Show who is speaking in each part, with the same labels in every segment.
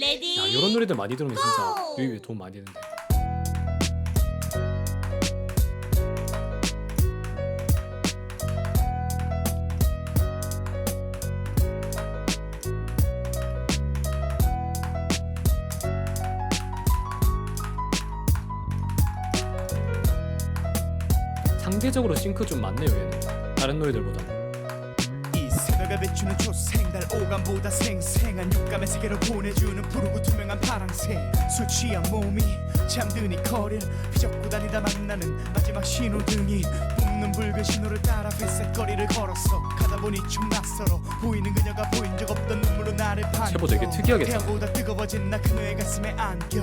Speaker 1: 레디
Speaker 2: 야 이런 노래들 많이 들으면 진짜
Speaker 1: 고!
Speaker 2: 유입에 도움 많이 되는데. 상대적으로 싱크 좀 많네요 얘는. 다른 노래들보다
Speaker 3: 새벽에 비추는 초생달 오감보다 생생한 육감의 세계로 보내주는 푸르고 투명한 파랑새. 술 취한 몸이 이 거리를 휘젓고 다니다 만나는 마지막 신호등이 뿜는 붉은 신호를 따라 회색거리를 걸었어. 가다 보니 좀 낯설어 보이는 그녀가 보인 적 없던 눈물로 나를 반겨.
Speaker 2: 되게 특이하게
Speaker 3: 태양보다 뜨거워진 나 그녀의 가슴에 안겨.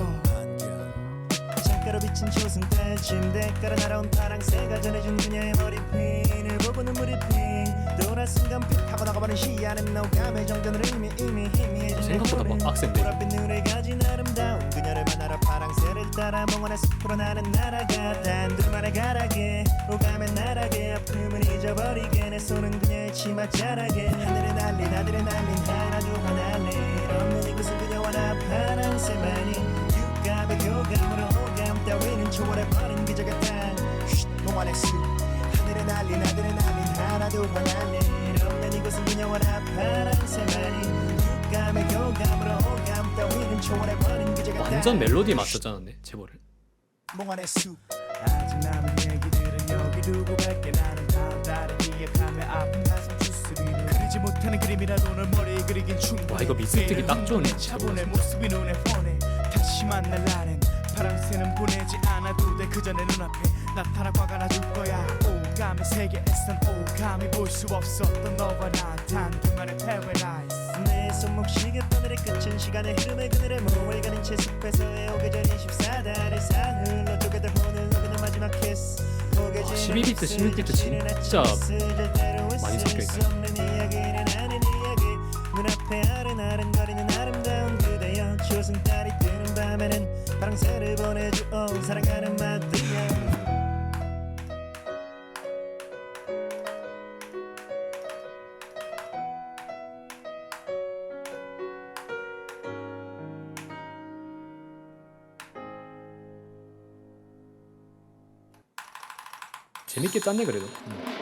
Speaker 4: 창가로 비친 초승달 침대 깔아 날아온 파랑새가 전해준 그녀의 머리핀을 보고 눈물이 핑 순간 픽 하고 나가버린 시야는 너감의 정전을 이미 이미 희미해진
Speaker 2: 생각보다 막 빡센데.
Speaker 4: 보랏빛 눈을 가진 아름다운 그녀를 만나러 파랑새를 따라 몽환의 숲으로 나는 날아가 단둘 만의 가락에 오감의 나락에 아픔을 잊어버리게 내 손은 그녀의 치마 자락에 하늘에 날린 하늘에 날린 하나 두 하나를 없는 이곳은 그녀와 나 파랑새만이 육감의 교감으로 오감 따위는 초월해버린 땅 쉿, 몽환의 숲. 하늘에 날린 하늘에 날린 하나 두 하나를
Speaker 2: 완전 멜로디에 맞췄잖아 네 제보를.
Speaker 4: 몽환의 숲.
Speaker 3: 아직 남은 얘기들은 여기 두고 갈게 나는 다음 달에 기억하며 아픈 가슴 주스리는 그리지 못하는 그림이라도 널 머리에 그리긴 충분해
Speaker 2: 와, 이거 미스틱이 딱 좋네,
Speaker 3: 차분해. 모습이 눈에 뻔해. 다시 만날 날엔 파랑새는 보내지 않아도 돼. 그저 내 눈앞에 나타나 화가 나줄 거야. 오 감의 세계에선 오감이 볼 수 없었던 너와 나단 둘만의 paradise
Speaker 4: 내 손목 시계 바늘의 끝은 시간의 흐름에 그늘에 몸을 가린 채 숲에서의 전 24달의 사흘로 쪼개들 혼을 녹이는 마지막 키스 고개
Speaker 2: 와,
Speaker 4: 지는
Speaker 2: 12비트, 16비트 진짜 많이 섞여 있다.
Speaker 4: 이
Speaker 2: 재밌게 짰네 그래도 음.